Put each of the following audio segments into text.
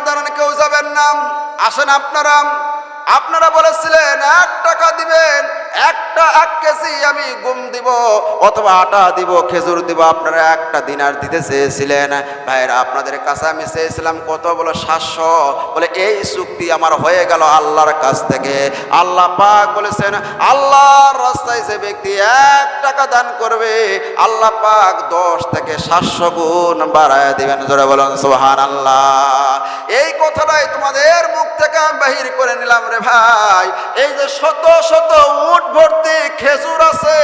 দাঁড়ান কেউ যাবেন না। আসেন আপনারা। আপনারা বলেছিলেন এক টাকা দিবেন একটা এক কেজি আমি গুম দিব অথবা আটা দিব, খেজুর দিব, আপনারা একটা দিনার দিতে চেয়েছিলেন। ভাইরা আপনাদের কাছে আমি চেয়েছিলাম কত? বলে সাতশো। বলে, এই চুক্তি আমার হয়ে গেল আল্লাহর কাছ থেকে। আল্লাহ পাক বলেছেন, আল্লাহর রাস্তায় যে ব্যক্তি এক টাকা দান করবে, আল্লাহ পাক দশ থেকে সাতশো গুণ বাড়ায় দিবেন। জোরে বলেন সোহান আল্লাহ এই কথাটাই তোমাদের মুখ থেকে বাহির করে নিলাম রে ভাই। এই যে শত শত ভর্তি, খেজুর আছে,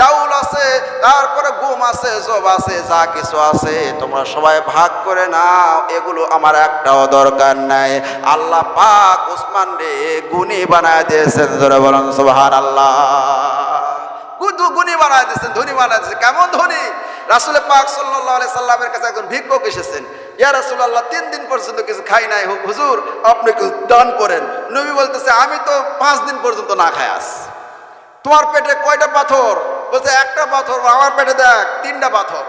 ডাউল আছে, তারপরে গুম আছে, জব আছে, যা কিছু আছে, তোমরা সবাই ভাগ করে নাও, এগুলো আমার একটাও দরকার নাই। আল্লাহ পাক উসমান রে গুণী বানায় দিয়েছেন, জোরে বলুন সুবহান আল্লাহ গুণী বানায় দিয়েছেন, ধনী বানায় দিয়েছেন, কেমন ধনী? রাসুল পাক সাল্লাহ সাল্লামের কাছে একজন ভিক্ষুক এসেছেন। ইয়া রাসুল্লাহ তিন দিন পর্যন্ত কিছু খাই নাই, হুজুর, আপনি কিছু দান করেন। নবী বলতেছে, আমি তো পাঁচ দিন পর্যন্ত না খাই আস তোমার পেটে কয়টা পাথর? বলছে, একটা পাথর, আমার পেটে দেখ, তিনটা পাথর।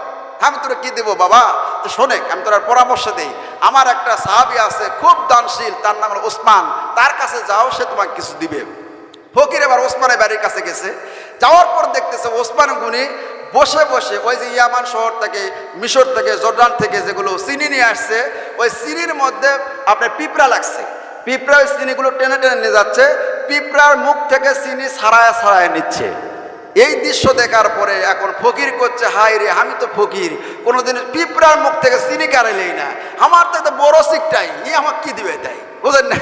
আমি তোরা কি দেবো বাবা? তো শোনে আমি তোর পরামর্শ দিই। আমার একটা সাহাবি আছে, খুব দানশীল, তার নাম হলো ওসমান। তার কাছে যাও, সে তোমাকে কিছু দিবে। ফকির এবার ওসমানের বাড়ির কাছে গেছে। যাওয়ার পর দেখতেছে ওসমান গুনি বসে বসে ওই যে ইয়ামান শহর থেকে, মিশর থেকে জর্ডান থেকে যেগুলো চিনি নিয়ে আসছে, ওই চিনির মধ্যে আপনার পিঁপড়া লাগছে। পিঁপড়া ওই চিনিগুলো টেনে টেনে নিয়ে যাচ্ছে, পিঁপড়ার মুখ থেকে চিনি ছাড়ায় ছাড়ায় নিচ্ছে। এই দৃশ্য দেখার পরে এখন ফকির করছে হাই রে, আমি তো ফকির। কোনোদিন পিঁপড়ার মুখ থেকে চিনি কারেলেই না। আমার তো বড় শিকটাই ই আমাকে কি দিবে তাই? বুঝলেন না?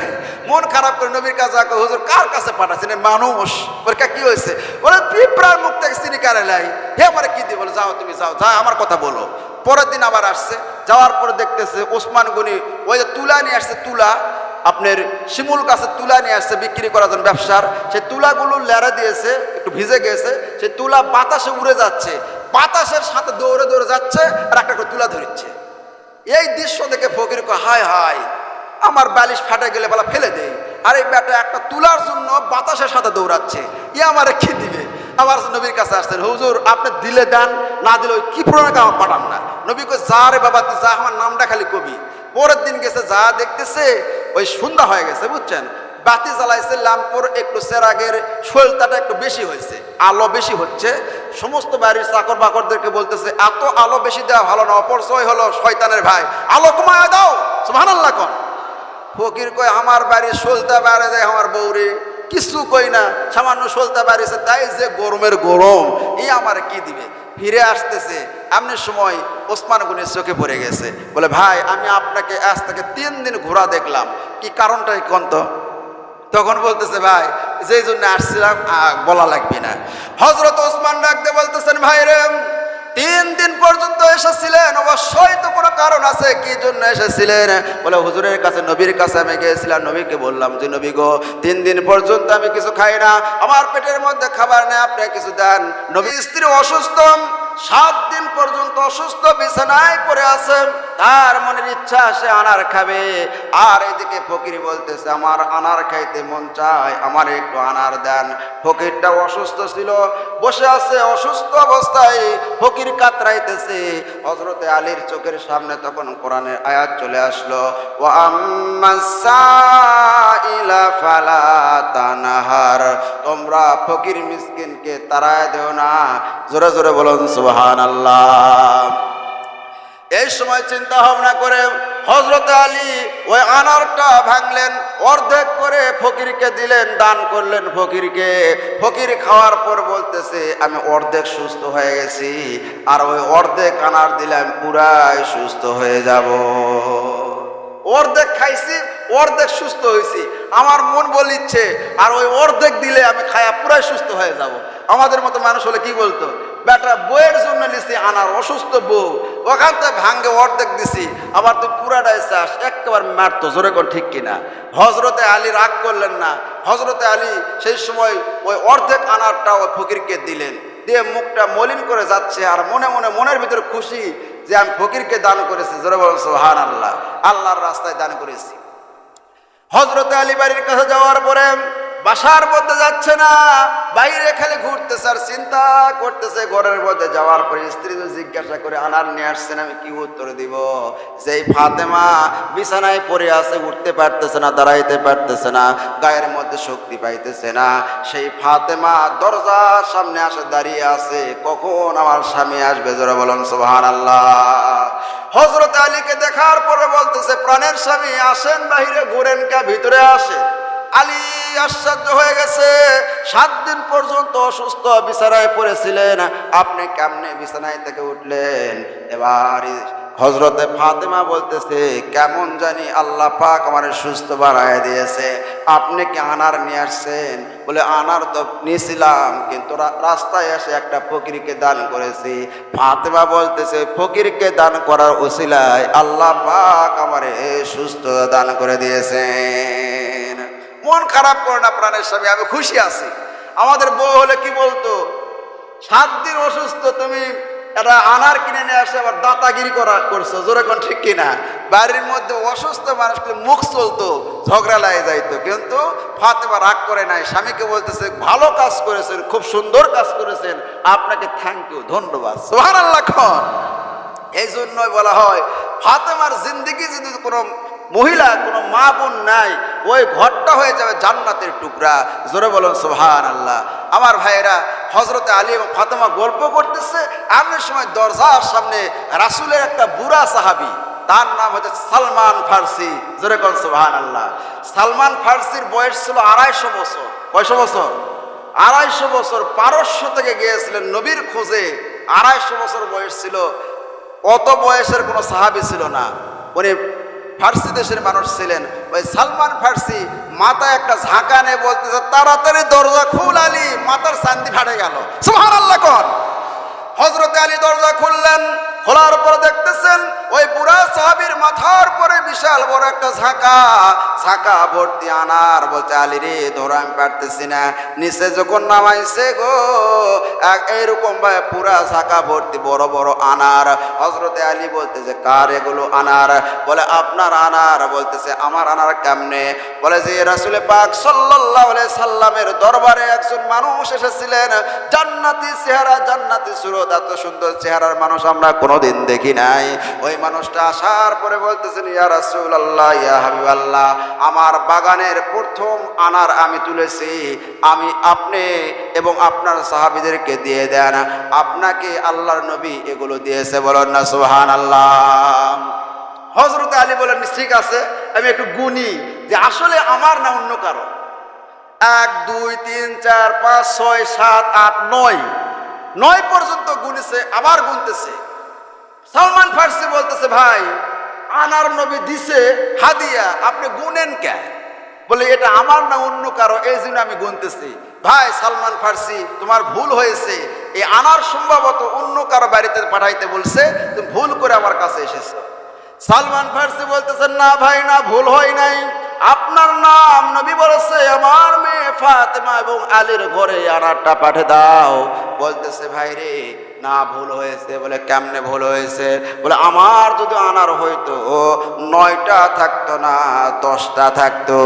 মন খারাপ করে নবীর কাছে হুজুর, কার কাছে পাঠাচ্ছেন? মানুষ। ওর কা, কি হয়েছে? বলে, পিঁপড়ার মুখ থেকে চিনি কারেলাই হে আমার কি দিবে? বলে, যাও তুমি, যাও, যা, আমার কথা বলো। পরের দিন আবার আসছে। যাওয়ার পরে দেখতেছে ওসমান গনি ওই যে তুলা নিয়ে আসছে, তুলা। আপনার শিমুল গাছের তুলা নিয়ে আসছে, বিক্রি করার জন্য ব্যবসার। সেই তুলাগুলো লেড়ে দিয়েছে, একটু ভিজে গেছে। সেই তুলা বাতাসে উড়ে যাচ্ছে। বাতাসের সাথে দৌড়ে দৌড়ে যাচ্ছে আর একটা করে তুলা ধরিচ্ছে। এই দৃশ্য দেখে ফকির কয়, হায় হায়, আমার বালিশ ফাটে গেলে বলা ফেলে দেয় আর এই ব্যাটা একটা তুলার জন্য বাতাসের সাথে দৌড়াচ্ছে। ই আমার কি দিবে? আবার নবীর কাছে আসছেন, হুজুর, আপনি দিলে দেন, না দিলে ওই কি পুরোনো আমার পাঠান না। নবী কই যা রে বাবা যা, আমার নামটা খালি কবি। পরের দিন গেছে, যা দেখতেছে, ওই সন্ধ্যা হয়ে গেছে, বুঝছেন? বাতি জ্বালাইছে ল্যাম্পর একটু সেরাগের শৈলতাটা একটু বেশি হয়েছে, আলো বেশি হচ্ছে। সমস্ত বাড়ির চাকর বাকরদেরকে বলতেছে, এত আলো বেশি দেওয়া ভালো না, অপরচয় হলো শয়তানের ভাই। আলো কমায় দাও সুহান আল্লাহ কন। ফকির কয়, আমার বাড়ির সলতা বাড়ে দেয় আমার বউরে। কিছু কই না, সামান্য সলতা বাড়িছে তাই যে গরমের গরম, এই আমার কি দিবে? ফিরে আসতেছে, এমনি সময় ওসমান গুনির চোখে পড়ে গেছে। বলে, ভাই, আমি আপনাকে আজ থেকে তিন দিন ঘোরা দেখলাম, কি কারণটাই কোন তো তখন বলতেছে, ভাই, যেই জন্য আসছিলাম বলা লাগবে না। হজরত ওসমান ডাকতে বলতেছেন, ভাই রে তিন দিন পর্যন্ত এসেছিলেন। অবশ্যই তো কোনো কারণ আছে, কি জন্য এসেছিলেন? বলে, হুজুরের কাছে, নবীর কাছে আমি গিয়েছিলাম, নবীকে বললাম যে, নবী গো, তিন দিন পর্যন্ত আমি কিছু খাই না। আমার পেটের মধ্যে খাবার নেই, আপনি কিছু দেন। নবী স্ত্রী অসুস্থ। সাত দিন পর্যন্ত অসুস্থ, বিছানায় পড়ে আছে। তার মনের ইচ্ছা, সে আনার খাবে। আর এদিকে ফকির বলতেছে, আমার আনার খাইতে মন চায়, আমার একটু আনার দেন। ফকিরটা অসুস্থ ছিল, বসে আছে অসুস্থ অবস্থায়। ফকির কাতরাইতেছে। হজরতে আলীর চোখের সামনে তখন কোরআনের আয়াত চলে আসলো ও তানাহার। তোমরা ফকির মিসকিনকে তারায় দেও না। জোরে জোরে বলুন সুবহান এই সময় চিন্তা ভাবনা করে হজরত আলী ওই আনারটা ভাঙলেন, অর্ধেক করে ফকিরকে দিলেন, দান করলেন ফকিরকে। ফকির খাওয়ার পর বলতেছে, আমি অর্ধেক সুস্থ হয়ে গেছি, আর ওই অর্ধেক আনার দিলে আমি পুরাই সুস্থ হয়ে যাব। অর্ধেক খাইছি, অর্ধেক সুস্থ হয়েছি আমার মন বলিচ্ছে আর ওই অর্ধেক দিলে আমি খায়া পুরাই সুস্থ হয়ে যাব। আমাদের মতো মানুষ হলে কি বলতো? বেটা বইয়ের জন্য নিছি, আনার অসুস্থ বউ। ওখান থেকে ভাঙ্গে অর্ধেক দিছি, আবার তুই পুরাটাই চাস একেবারে মারতো, জোরে কর, ঠিক কিনা? হজরতে আলী রাগ করলেন না। হজরতে আলী সেই সময় ওই অর্ধেক আনারটা ওই ফকিরকে দিলেন। দিয়ে মুখটা মলিন করে যাচ্ছে, আর মনে মনে মনের ভিতরে খুশি যে আমি ফকিরকে দান করেছি। জোরে বলুন সোহান আল্লাহ আল্লাহর রাস্তায় দান করেছি। হজরতে আলী বাড়ির কাছে যাওয়ার পরে বাসার মধ্যে যাচ্ছে না, বাইরে খালি ঘুরতেছে আর চিন্তা করতেছে ঘরের মধ্যে যাওয়ার পরে স্ত্রী জিজ্ঞাসা করে, আনার নিয়ে আসছেন, আমি কি উত্তর দিব? সেই ফাতেমা বিছানায় পড়ে আছে, উঠতে পারতেছে না, দাঁড়াইতে পারতেছে না, গায়ের মধ্যে শক্তি পাইতেছে না। সেই ফাতেমা দরজার সামনে আসে, দাঁড়িয়ে আছে, কখন আমার স্বামী আসবে? জোরে বলেন সোহান আল্লাহ হজরত আলীকে দেখার পরে বলতেছে, প্রাণের স্বামী আসেন বাহিরে ঘুরেন কে, ভিতরে আসেন। আলী আশ্চর্য হয়ে গেছে। সাত দিন পর্যন্ত অসুস্থ বিছানায় পড়েছিলেন। আপনি কেমনে বিছানায় থেকে উঠলেন? এবার হজরতে ফাতেমা বলতেছে, কেমন জানি আল্লাহ পাক আমার সুস্থ বানায় দিয়েছে। আপনি কি আনার নিয়ে আসছেন? বলে, আনার তো নিয়েছিলাম, কিন্তু রাস্তায় এসে একটা ফকিরকে দান করেছি। ফাতেমা বলতেছে, ফকিরকে দান করার ওসিলায় আল্লাহ পাক আমার সুস্থ দান করে দিয়েছেন। মন খারাপ করে না প্রাণের স্বামী, আমি খুশি আছি। আমাদের বউ হলে কি বলতো? সাত দিন অসুস্থ, তুমি এটা আনার কিনে নিয়ে আসে আবার দাতাগিরি করা করছ, জোরে কোন ঠিক কিনা? বাড়ির মধ্যে অসুস্থ মানুষকে মুখ চলতো, ঝগড়া লাগে যাইতো। কিন্তু ফাতেমা রাগ করে নাই, স্বামীকে বলতেছে, ভালো কাজ করেছেন, খুব সুন্দর কাজ করেছেন, আপনাকে থ্যাংক ইউ ধন্যবাদ। সোহান আল্লাহ খান। এই জন্যই বলা হয়, ফাতেমার জিন্দিগি যদি কোনো মহিলা, কোনো মা বোন নাই, ওই ঘরটা হয়ে যাবে জান্নাতের টুকরা। জোরে বলুন সোহান আল্লাহ আমার ভাইয়েরা হজরতে আলী এবং ফাতেমা গল্প করতেছে, এমন সময় দরজার সামনে রাসুলের একটা বুড়া সাহাবি, তার নাম হচ্ছে সালমান ফার্সি। জোরে কোন সোহান আল্লাহ সালমান ফার্সির বয়স ছিল আড়াইশো বছর। কয়শো বছর? আড়াইশো বছর পারস্য থেকে গিয়েছিলেন নবীর খোঁজে। আড়াইশো বছর বয়স ছিল। অত বয়সের কোনো সাহাবি ছিল না। উনি ফার্সি দেশের মানুষ ছিলেন। ওই সালমান ফার্সি মাথা একটা ঝাঁকা নিয়ে বলতেছে, তাড়াতাড়ি দরজা খুল আলী। মাথার শান্তি ফাটে গেল। সুহান আল্লাহ কন। হজরত আলী দরজা খুললেন। খোলার পর দেখতেছেন ওই বুড়া সাহাবির মাথার পরে বিশাল বড় একটা ঝাঁকা। ঝাঁকা ভর্তি আনার বলছে, আলী রে, ধরো, আমি পারতেছি না। নিচে যখন নামাইছে গো এইরকম ভাবে পুরা ঝাঁকা ভর্তি বড় বড় আনার। হজরতে আলী বলতেছে, কার এগুলো আনার? বলে, আপনার আনার। বলতেছে, আমার আনার কেমনে? বলে, যে রাসুলে পাক আলাইহি সাল্লামের দরবারে একজন মানুষ এসেছিলেন। জান্নাতি চেহারা, জান্নাতি সুরত। এত সুন্দর চেহারার মানুষ আমরা কোনোদিন দেখি নাই। ওই মানুষটা আসার পরে বলতেছেন, ইয়া রাসূলুল্লাহ, ইয়া হাবিবাল্লাহ, আমার বাগানের প্রথম আনার আমি তুলেছি। আমি আপনি এবং আপনার সাহাবীদেরকে দিয়ে দেন। আপনাকে আল্লাহর নবী এগুলো দিয়েছে বলেন না, সুবহানাল্লাহ। হজরত আলী বলেন, ঠিক আছে, আমি একটু গুনি যে আসলে আমার না অন্য কারও? এক, দুই, তিন, চার, পাঁচ, ছয়, সাত, আট, নয়। নয় পর্যন্ত গুনেছে, আবার গুনতেছে। সালমান ফার্সি বলতেছে, ভাই, আনার নবী দিছে হাদিয়া, আপনি গুনেন কে? বলে, এটা আমার না অন্য কারও, এই জন্য আমি গুনতেছি। ভাই, সালমান ফার্সি, তোমার ভুল হয়েছে। এই আনার সম্ভবত অন্য কারও বাড়িতে পাঠাইতে বলছে, তুমি ভুল করে আমার কাছে এসেছ। সালমান ফার্সি বলতেছেন না ভাই, না, ভুল হয় নাই। আপনার নাম নবী বলেছে, আমার মেয়ে ফাতেমা এবং আলীর ঘরে আনারটা পাঠে দাও। বলতেছে, ভাই রে, না, ভুল হয়েছে। বলে, কেমনে ভুল হয়েছে? বলে, আমার যদি আনার হইতো, নয়টা থাকতো না, দশটা থাকতো।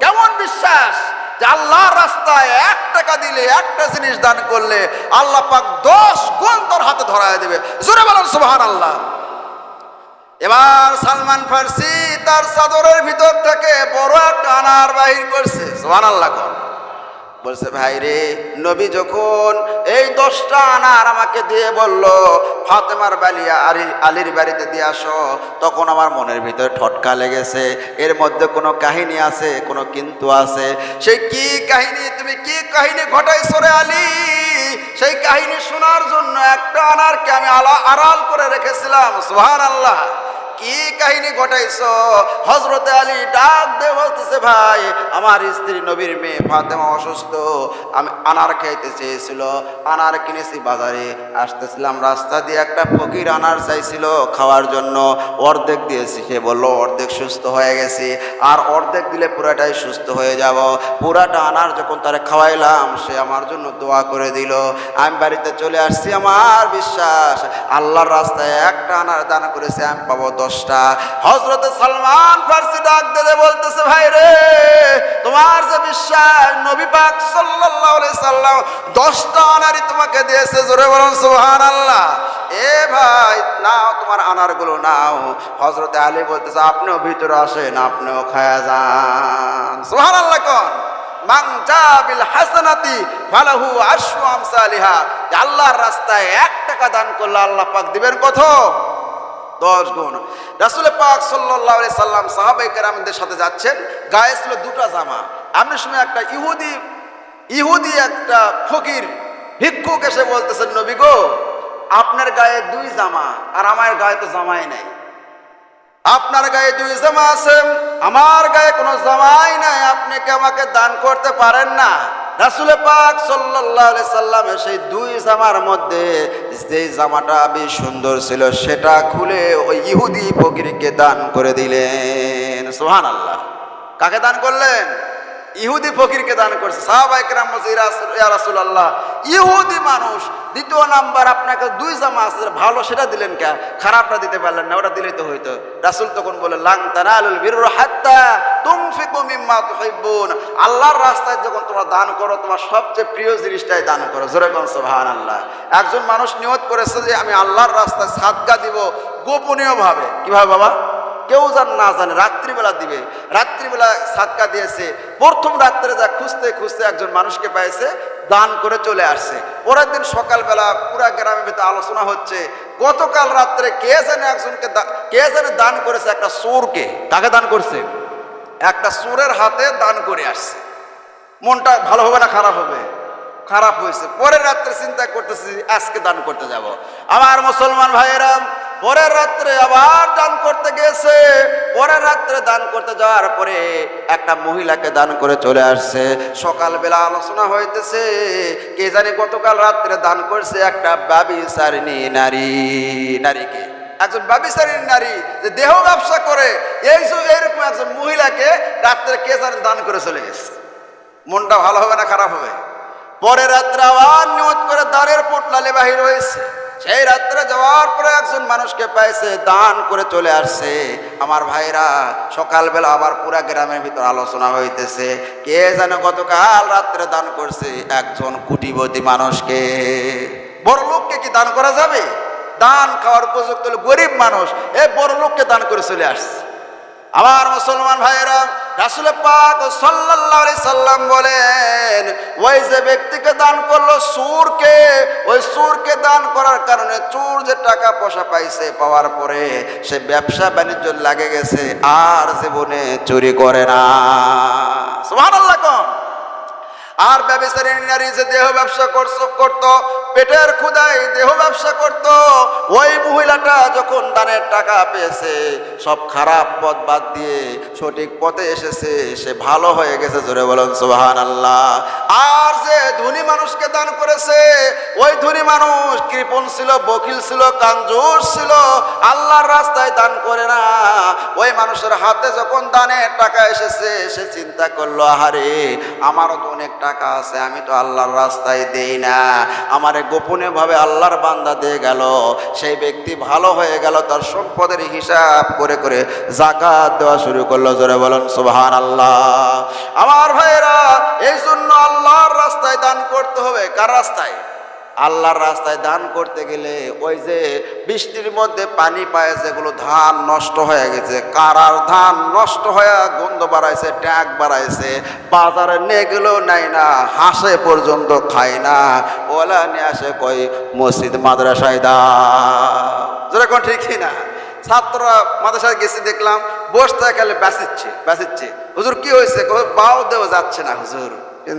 কেমন বিশ্বাস যে আল্লাহর রাস্তায় এক টাকা দিলে, একটা জিনিস দান করলে আল্লাহ পাক দশ গুণ তোর হাতে ধরায় দেবে। জোরে বলেন সুবহান আল্লাহ এবার সালমান ফার্সি তার চাদরের ভিতর থেকে বড় একটা আনার বাহির করছে। সোহান আল্লাহ বলছে, ভাই রে, নবী যখন এই দশটা আনার আমাকে দিয়ে বলল, ফাতেমার বালিয়া আলী আলীর বাড়িতে দিয়ে আসো, তখন আমার মনের ভিতরে ঠটকা লেগেছে। এর মধ্যে কোনো কাহিনী আছে, কোনো কিন্তু আছে? সেই কি কাহিনী, তুমি কি কাহিনী ঘটাইছো রে আলী? সেই কাহিনী শোনার জন্য একটা আনারকে আমি আলা, আড়াল করে রেখেছিলাম। সোহান আল্লাহ কি কাহিনী ঘটাইছ? হজরতে আলী ডাক দে বলতেছে, ভাই, আমার স্ত্রী নবীর মেয়ে ফাতেমা অসুস্থ। আমি আনার খাইতে চেয়েছিল, আনার কিনেছি বাজারে। আসতেছিলাম রাস্তা দিয়ে একটা ফকির আনার চাইছিল খাওয়ার জন্য। অর্ধেক দিয়েছি। সে বলল, অর্ধেক সুস্থ হয়ে গেছে। আর অর্ধেক দিলে পুরাটাই সুস্থ হয়ে যাব। পুরাটা আনার যখন তারে খাওয়াইলাম, সে আমার জন্য দোয়া করে দিল। আমি বাড়িতে চলে আসছি, আমার বিশ্বাস। আল্লাহর রাস্তায় একটা আনার দান করেছে, আমি পাবো দশ দশটা। হজরতে সালমান ফার্সি ডাক দিলে বলতেছে, ভাই রে, তোমার যে বিশ্বাস, নবী পাক আলাইহি সাল্লাম দশটা আনারই তোমাকে দিয়েছে, জোরে বলুন, সুবহানাল্লাহ। এ ভাই, নাও তোমার আনারগুলো, নাও। হজরতে আলী বলতেছে, আপনিও ভিতরে আসেন, আপনিও খায়া যান। কোন আশরু আমসালিহা। যে আল্লাহর রাস্তায় এক টাকা দান করলে আল্লাহ পাক দিবেন কত? দশ গুণ। রাসুল পাক সাল্লাহ সাল্লাম সাহাবাই কেরামদের সাথে যাচ্ছেন, গায়ে ছিল দুটো জামা। এমন সময় একটা ইহুদি ইহুদি একটা ফকির, ভিক্ষুক এসে বলতেছেন, নবী গো, আপনার গায়ে দুই জামা, আর আমার গায়ে তো জামাই নাই। আপনার গায়ে দুই জামা আছে, আমার গায়ে কোনো জামাই নাই, আপনি কি আমাকে দান করতে পারেন না? রাসুলে পাক আলাইহি সাল্লামের সেই দুই জামার মধ্যে যে জামাটা বেশ সুন্দর ছিল, সেটা খুলে ওই ইহুদি ফকিরকে দান করে দিলেন। সুবহানাল্লাহ। কাকে দান করলেন? ইহুদি ফকিরকে দান করছে। সাহাবাইকরাম আল্লাহ ইহুদি মানুষ, দ্বিতীয় নাম্বার আপনাকে দুই জামা আছে ভালো সেটা দিলেন কে? খারাপটা দিতে পারলেন না, ওটা দিলেই তো হইতো। রাসুল তখন বলে, লাং তুহিব্বুন। আল্লাহর রাস্তায় যখন তোমরা দান করো, তোমার সবচেয়ে প্রিয় জিনিসটাই দান করো। জোরে কোন সুবহানাল্লাহ। একজন মানুষ নিয়ত করেছে যে, আমি আল্লাহর রাস্তায় সাদকা দিব গোপনীয়ভাবে। কীভাবে বাবা? কেউ যেন না জানে, রাত্রিবেলা দিবে। রাত্রিবেলা সাতকা দিয়েছে। প্রথম রাত্রে যা খুঁজতে খুঁজতে একজন মানুষকে পেয়েছে দান করে চলে আসছে। পরের দিন সকালবেলা পুরা গ্রামের ভিতরে আলোচনা হচ্ছে, গতকাল রাত্রে কে জানে একজনকে কে জানে দান করেছে একটা চোরকে? তাকে দান করছে? একটা চোরের হাতে দান করে আসছে। মনটা ভালো হবে না খারাপ হবে? খারাপ হয়েছে। পরের রাত্রে চিন্তা করতেছি আজকে দান করতে যাব। আমার মুসলমান ভাইয়েরা পরের রাত্রে আবার দান করতে গেছে। পরের রাত্রে দান করতে যাওয়ার পরে একটা মহিলাকে দান করে চলে আসছে। সকালবেলা আলোচনা হইতেছে, কে জানি গতকাল রাত্রে দান করছে একটা বাবি সারিনী নারী, নারীকে। একজন ব্যবসায়ী নারী যে দেহ ব্যবসা করে, এই যে এরকম একজন মহিলাকে রাত্রে কে জানি দান করে চলে গেছে। মনটা ভালো হবে না খারাপ হবে? পরে রাত্রে আবার নিয়ত করে দাঁড়ের পোটলালে বাহির হয়েছে। সেই রাত্রে যাওয়ার পরে একজন মানুষকে পাইছে, দান করে চলে আসছে। আমার ভাইরা, সকালবেলা আবার পুরা গ্রামের ভিতর আলোচনা হইতেছে, কে যেন গতকাল রাত্রে দান করছে একজন কুটিপতি মানুষকে। বড় লোককে কি দান করা যাবে? দান খাওয়ার উপযুক্ত হলো গরিব মানুষ, এ বড় লোককে দান করে চলে আসছে। আমার মুসলমান ভাইয়েরা রাসুল পাক সাল্লাল্লাহু আলাইহি সাল্লাম বলেন, ওই যে ব্যক্তিকে দান করল সুরকে ওই সুরকে দান করার কারণে চোর যে টাকা পয়সা পাইছে পাওয়ার পরে সে ব্যবসা বাণিজ্য লাগে গেছে, আর জীবনে চুরি করে না। সুবহানাল্লাহ কোন। আর ব্যবসায়ী নারী যে দেহ ব্যবসা করত, পেটের ক্ষুদায় দেহ ব্যবসা করত, ওই মহিলাটা যখন দানের টাকা পেয়েছে, সব খারাপ পথ বাদ দিয়ে সঠিক পথে এসেছে, সে ভালো হয়ে গেছে, জোরে বলুন সুবাহান আল্লাহ আর যে ধনী মানুষকে দান করেছে, ওই ধনী মানুষ কৃপণ ছিল, বকিল ছিল কাঞ্জুর ছিল, আল্লাহর রাস্তায় দান করে না। ওই মানুষের হাতে যখন দানের টাকা এসেছে, সে চিন্তা করল, আহারে, আমারও তো অনেক টাকা আছে, আমি তো আল্লাহর রাস্তায় দেই না। আমারে গোপনে ভাবে আল্লাহর বান্দা দিয়ে গেল। সেই ব্যক্তি ভালো হয়ে গেল, তার সম্পদের হিসাব করে করে জাকাত দেওয়া শুরু করল। জোরে বলেন সুবহান আল্লাহ আমার ভাইয়েরা, এই জন্য আল্লাহর রাস্তায় দান করতে হবে। কার রাস্তায়? আল্লাহর রাস্তায় দান করতে গেলে ওই যে বৃষ্টির মধ্যে পানি পায় যেগুলো ধান নষ্ট হয়ে গেছে, কারার ধান নষ্ট হয়ে গন্ধ বাড়াইছে, ট্যাগ বাড়াইছে, বাজারে নিয়ে গেলেও নাই না, হাসে পর্যন্ত খায় না। ওলা নিয়ে আসে কই, মসজিদ, মাদ্রাসায় দা যেরকম ঠিকই না ছাত্ররা মাদ্রাসায় গেছি, দেখলাম, বসতে গেলে বেসিচ্ছে বেসিচ্ছে হুজুর, কি হয়েছে? বাও দেওয়া যাচ্ছে না, হুজুর।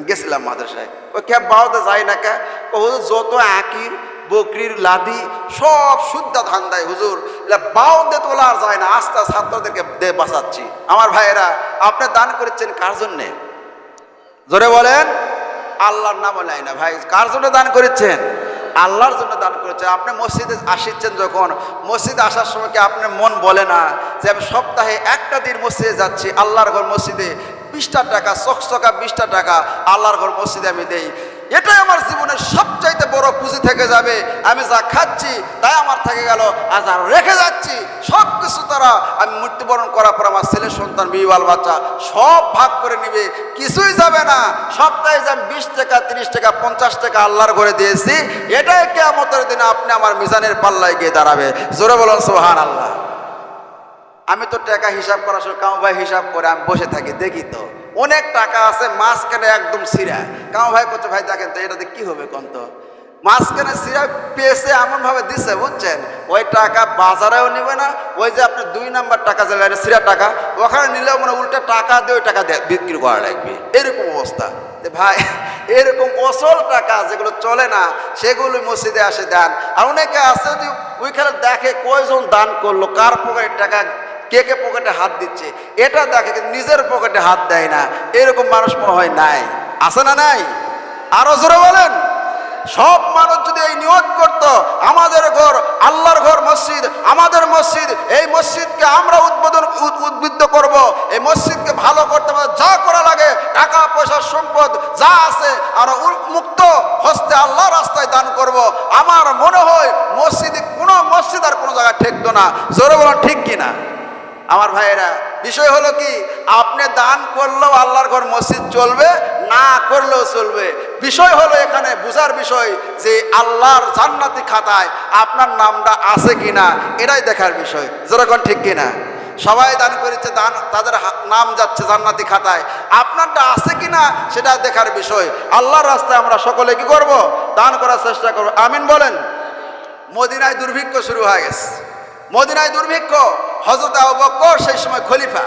গেছিলাম মাদ্রাসায়। ও কে বাওতে যায় না কে? ও হুজুর, যত আকির, বকরির, লাদি, সব শুদ্ধ দেয় হুজুর। এলা বাও তোলা আর যায় না, আস্তে ছাত্রদেরকে দে বাঁচাচ্ছি। আমার ভাইয়েরা, আপনি দান করেছেন কার জন্যে? জোরে বলেন, আল্লাহর নাম নাই না। ভাই, কার জন্য দান করেছেন? আল্লাহর জন্য দান করেছেন। আপনি মসজিদে আসিচ্ছেন যখন, মসজিদে আসার সময় কি আপনার মন বলে না যে আমি সপ্তাহে একটা দিন মসজিদে যাচ্ছি, আল্লাহর ঘর মসজিদে? বিশটা টাকা, চকচকা বিশটা টাকা আল্লাহর ঘর মসজিদে আমি দেই। এটাই আমার জীবনের সবচাইতে বড় পুঁজি থেকে যাবে। আমি যা খাচ্ছি তাই আমার থেকে গেল। আর রেখে যাচ্ছি সব কিছু তারা আমি মৃত্যুবরণ করার পর আমার ছেলে, সন্তান বিবাল বাচ্চা সব ভাগ করে নিবে। কিছুই যাবে না। সপ্তাহে যে আমি বিশ টাকা, তিরিশ টাকা, পঞ্চাশ টাকা আল্লাহর ঘরে দিয়েছি, এটাই কেমতের দিনে আপনি আমার মিজানের পাল্লায় গিয়ে দাঁড়াবে। জোরে বলুন সোহান আল্লাহ আমি তো টাকা হিসাব করার সময় কাউ ভাই হিসাব করে আমি বসে থাকি, দেখি তো। অনেক টাকা আছে, মাঝখানে একদম সিরা। কাউ ভাই করছে ভাই দেখেন তো, এটাতে কি হবে কোন তো? মাঝখানে সিরা পেয়েছে এমন ভাবে দিছে, বুঝছেন? ওই টাকা বাজারেও নিবে না, ওই যে আপনি দুই নাম্বার টাকা যে সিরা টাকা, ওখানে নিলেও মানে উল্টে টাকা দিয়ে ওই টাকা বিক্রি করা লাগবে। এরকম অবস্থা। ভাই, এরকম অসল টাকা যেগুলো চলে না, সেগুলো মসজিদে আসে দেন। আর অনেকে আছে যে ওইখানে দেখে কয়জন দান করল, কার পকেটের টাকা কে কে পকেটে হাত দিচ্ছে? এটা দেখে কিন্তু নিজের পকেটে হাত দেয় না। এরকম মানুষ মনে হয় নাই। আছে না নাই? আরও জোরে বলেন। সব মানুষ যদি এই নিয়োগ করত, আমাদের ঘর, আল্লাহর ঘর মসজিদ, আমাদের মসজিদ, এই মসজিদকে আমরা উদ্বোধন, উদ- উদ্বুদ্ধ করব। এই মসজিদকে ভালো করতে আমাদের যা করা লাগে, টাকা, পয়সা, সম্পদ যা আছে উল- মুক্ত হস্তে আল্লাহ রাস্তায় দান করব। আমার মনে হয় মসজিদে কোনো মসজিদ আর কোনো জায়গায় ঠেকতো না। জোরে বলুন, ঠিক কিনা? আমার ভাইয়েরা, বিষয় হলো কি? আপনি দান করলেও আল্লাহর ঘর মসজিদ চলবে, না করলেও চলবে। বিষয় হলো এখানে বুঝার বিষয় যে আল্লাহর জান্নাতি খাতায় আপনার নামটা আছে কিনা, এটাই দেখার বিষয়। যেরকম ঠিক কিনা? সবাই দান করেছে, দান, তাদের নাম যাচ্ছে জান্নাতি খাতায়। আপনারটা আছে কিনা, সেটা দেখার বিষয়। আল্লাহর রাস্তায় আমরা সকলে কি করব? দান করার চেষ্টা করব। আমিন বলেন। মদিনায় দুর্ভিক্ষ শুরু হয়ে গেছে। মদিনায় দুর্ভিক্ষ। হজরত আবু বক্কর সেই সময় খলিফা।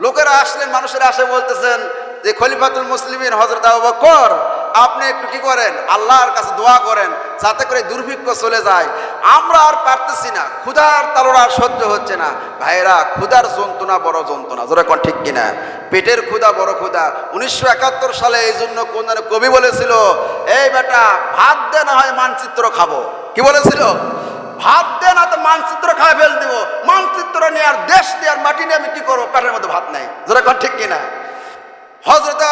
লোকেরা আসলেন, মানুষেরা আসে বলতেছেন যে, খলিফাতুল মুসলিমিন হজরত আবু বক্কর আপনি একটু কি করেন? আল্লাহর কাছে দোয়া করেন যাতে করে দুর্ভিক্ষ চলে যায়। আমরা আর পারতেছি না। ক্ষুধার তালোড়া আর সহ্য হচ্ছে না। ভাইরা ক্ষুধার যন্ত্রণা বড় যন্ত্রণা। যেটা কোন ঠিক কিনা? পেটের ক্ষুধা বড় ক্ষুধা। উনিশশো একাত্তর সালে এই জন্য কোন কবি বলেছিল, এই বেটা, ভাত দে না হয় মানচিত্র খাব। কি বলেছিল? ভাত দে না তো মানচিত্র খায় ফেল দিব। মানচিত্র নিয়ে আর দেশ নিয়ে আর মাটি নিয়ে আমি কি করব? পেটের মধ্যে ভাত নাই। যেটা ঠিক কিনা? হজরত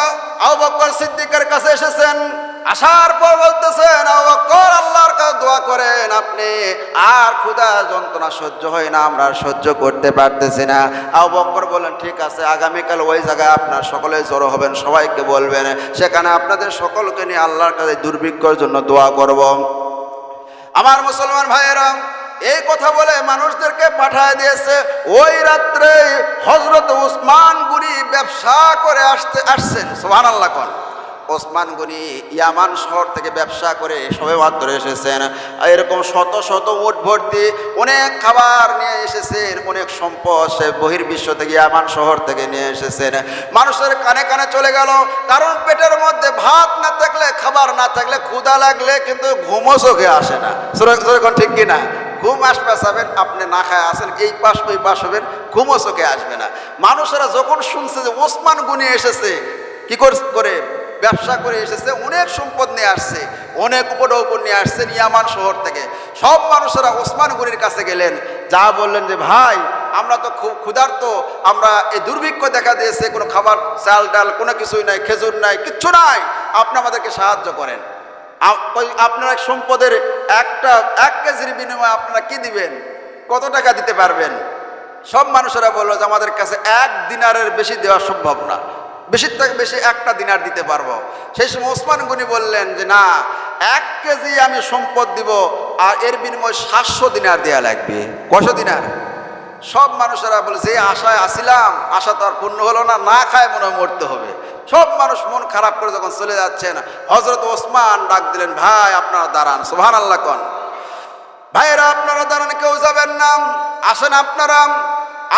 আবু বকর সিদ্দিকের কাছে এসেছেন। আসার পর বলতেছেন, আবু বকর, আল্লাহর কাছে দোয়া করেন আপনি। আর ক্ষুধা যন্ত্রণা সহ্য হয় না, আমরা সহ্য করতে পারতেছি না। আবু বকর বলেন ঠিক আছে, আগামীকাল ওই জায়গায় আপনার সকলে জড়ো হবেন, সবাইকে বলবেন। সেখানে আপনাদের সকলকে নিয়ে আল্লাহর কাছে দুর্ভিক্ষর জন্য দোয়া করব। আমার মুসলমান ভাইয়েরা, এই কথা বলে মানুষদেরকে পাঠায় দিয়েছে, ওই রাত্রে হজরত উসমান গুড়ি ব্যবসা করে আসতে, আসছেন সোহান আল্লাহ ওসমান গনি ইয়ামান শহর থেকে ব্যবসা করে সবে মাত্র এসেছেন। আর এরকম শত শত উট ভর্তি অনেক খাবার নিয়ে এসেছেন, অনেক সম্পদ সে বহির্বিশ্ব থেকে ইয়ামান শহর থেকে নিয়ে এসেছেন। মানুষের কানে কানে চলে গেল, কারণ পেটের মধ্যে ভাত না থাকলে, খাবার না থাকলে ক্ষুধা লাগলে কিন্তু ঘুমো চোখে আসে না। ঠিক কিনা ঘুম আসবে যাবেন আপনি না খায় আসেন এই পাশ ওই পাশ হবেন, ঘুমও চোখে আসবে না। মানুষেরা যখন শুনছে যে ওসমান গুনি এসেছে, কি করে? ব্যবসা করে এসেছে, অনেক সম্পদ নিয়ে আসছে, অনেক উপর নিয়ে আসছে নিয়ামান শহর থেকে। সব মানুষেরা ওসমান গনির কাছে গেলেন, যা বললেন যে, ভাই, আমরা তো খুব ক্ষুধার্ত, আমরা এই দুর্ভিক্ষ দেখা দিয়েছে, কোনো খাবার, চাল, ডাল, কোনো কিছুই নাই, খেজুর নাই, কিচ্ছু নাই, আপনি আমাদেরকে সাহায্য করেন। আপনার সম্পদের একটা, এক কেজির বিনিময়ে আপনারা কি দিবেন? কত টাকা দিতে পারবেন? সব মানুষেরা বলল যে, আমাদের কাছে এক দিনারের বেশি দেওয়া সম্ভব না। বেশির থেকে বেশি একটা দিনার দিতে পারব। সেই সময় ওসমান গনি বললেন যে, না, এক কেজি আমি সম্পদ দিব আর এর বিনিময়ে সাতশো দিনার দেওয়া লাগবে। কশো দিনার? সব মানুষেরা বলে, যে আশায় আসিলাম, আশা তো আর পূর্ণ হলো না না খায় মনে মরতে হবে। সব মানুষ মন খারাপ করে যখন চলে যাচ্ছেন হজরত ওসমান ডাক দিলেন, ভাই, আপনারা দাঁড়ান সোহান আল্লাহ কন। ভাইয়েরা, আপনারা দাঁড়ান, কেউ যাবেন না, আসেন আপনারা।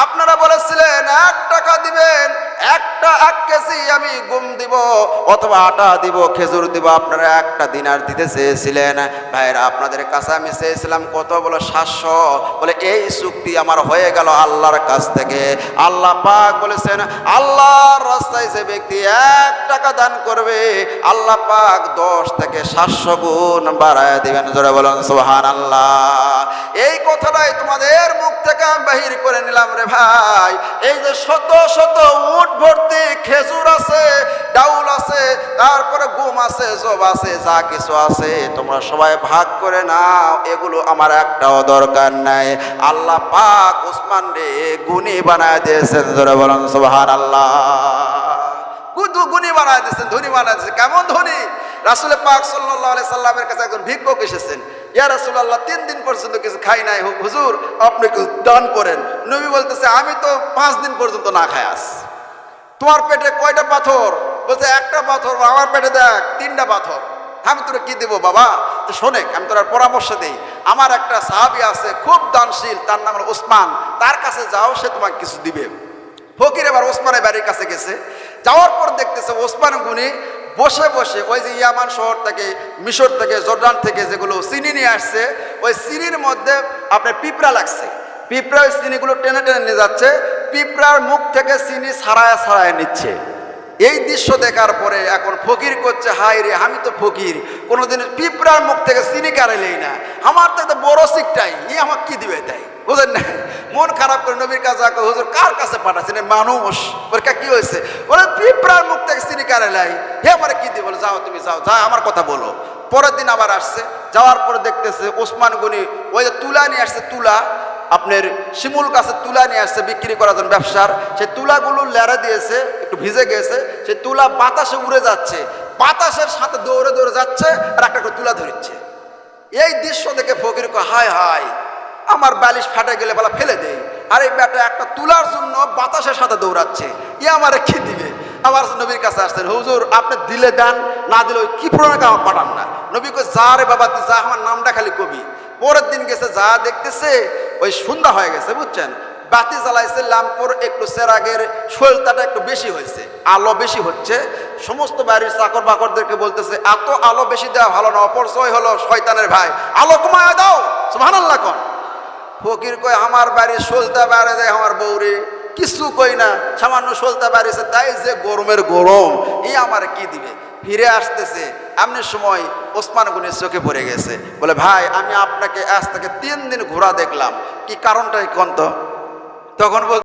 আপনারা বলেছিলেন, এক টাকা দিবেন একটা এক কেজি আমি গুম দিব অথবা আটা দিব, খেজুর দিব, আপনারা একটা দিনার দিতে চেয়েছিলেন। ভাইয়েরা, আপনাদের কাছে আমি চেয়েছিলাম কত? বলে সাতশো। বলে, এই চুক্তি আমার হয়ে গেল আল্লাহর কাছ থেকে। আল্লাহ পাক বলেছেন, আল্লাহর রাস্তায় যে ব্যক্তি এক টাকা দান করবে, আল্লাহ পাক দশ থেকে সাতশো গুণ বাড়ায় দিবেন। জোরে বলুন সোহান আল্লাহ এই কথাটাই তোমাদের মুখ থেকে বাহির করে নিলাম রে ভাই। এই যে শত শত উট উট ভর্তি, খেজুর আছে, ডাউল আছে, তারপরে গুম আছে জব আছে, যা কিছু আছে, তোমরা সবাই ভাগ করে নাও, এগুলো আমার একটাও দরকার নাই। আল্লাহ পাক উসমান রে গুণী বানায় দিয়েছেন ধরে বলেন সুবহান আল্লাহ বানায় দিয়েছেন, ধনী বানায় দিয়েছেন, কেমন ধনী? রাসুল পাক সাল্লাহ সাল্লামের কাছে একজন ভিক্ষক এসেছেন। ইয়া রাসুল্লাহ তিন দিন পর্যন্ত কিছু খাই নাই, হুজুর, আপনি দান করেন। নবী বলতেছে, আমি তো পাঁচ দিন পর্যন্ত না খাই আস তোমার পেটে কয়টা পাথর? বলছে, একটা পাথর, আমার পেটে দেখ, তিনটা পাথর। আমি তোরা কি দেবো বাবা? তো শোনে, আমি তোর পরামর্শ দেই। আমার একটা সাহাবি আছে, খুব দানশীল, তার নাম ওসমান তার কাছে যাও, সে তোমাকে কিছু দিবে। ফকির এবার ওসমানের বাড়ির কাছে গেছে। যাওয়ার পর দেখতেছে ওসমান গুনি বসে বসে ওই যে ইয়ামান শহর থেকে, মিশর থেকে, জর্ডান থেকে যেগুলো চিনি নিয়ে আসছে, ওই চিনির মধ্যে আপনার পিঁপড়া লাগছে। পিঁপড়া ওই চিনিগুলো টেনে টেনে নিয়ে যাচ্ছে, পিঁপড়ার মুখ থেকে চিনি ছাড়ায় ছাড়ায় নিচ্ছে। এই দৃশ্য দেখার পরে এখন ফকির করছে হাই রে, আমি তো ফকির। কোনোদিন পিঁপড়ার মুখ থেকে চিনি কারেলেই না? আমার তো বড় শিখটাই ই আমার কি দিবে তাই? বুঝলেন না? মন খারাপ করে নবীর কাছে হুজুর, কার কাছে পাঠাচ্ছেন? মানুষ। ওর কা হয়েছে? বলে, পিঁপড়ার মুখ থেকে চিনি কারেলাই হে আমার কি দিয়ে বলে, যাও তুমি, যাও, যা, আমার কথা বলো। পরের দিন আবার আসছে, যাওয়ার পরে দেখতেছে ওসমান গনি ওই যে তুলা নিয়ে আসছে, তুলা। আপনার শিমুল গাছে তুলা নিয়ে আসছে, বিক্রি করার জন্য ব্যবসার। সেই তুলাগুলো লেড়ে দিয়েছে, একটু ভিজে গেছে। সেই তুলা বাতাসে উড়ে যাচ্ছে, বাতাসের সাথে দৌড়ে দৌড়ে যাচ্ছে আর একটা করে তুলা ধরিচ্ছে। এই দৃশ্য দেখে ফকির কয়, হায় হায়, আমার বালিশ ফাটে গেলে বলা ফেলে দেয় আর এই ব্যাটা একটা তুলার জন্য বাতাসের সাথে দৌড়াচ্ছে। ই আমার কি দিবে? আমার নবীর কাছে আসছেন, হুজুর, আপনি দিলে দেন, না দিলে ওই কি পুরোনো আমার পাঠান না। নবী কই যা রে বাবা, তুই যা, আমার নামটা খালি কবি। পরের দিন গেছে, যা দেখতেছে, ওই সন্ধ্যা হয়ে গেছে, বুঝছেন? বাতি জ্বালাইছে ল্যাম্পর একটু সেরাগের শৈলতাটা একটু বেশি হয়েছে, আলো বেশি হচ্ছে। সমস্ত বাড়ির চাকর বাকরদেরকে বলতেছে, এত আলো বেশি দেওয়া ভালো না, অপরচয় হলো শয়তানের ভাই। আলো কমায় দাও, সুবহানাল্লাহ কন। ফকির কয়, আমার বাড়ির শৈলতা বাড়ে দেয় আমার বউরে। কিছু কই না, সামান্য সলতা বাড়িছে তাই যে গরমের গরম, এই আমার কি দিবে? ফিরে আসতেছে এমনি সময় ওসমান গুনির চোখে পড়ে গেছে। বলে, ভাই, আমি আপনাকে আজ থেকে তিন দিন ঘোরা দেখলাম, কি কারণটাই কন্ত? তখন বল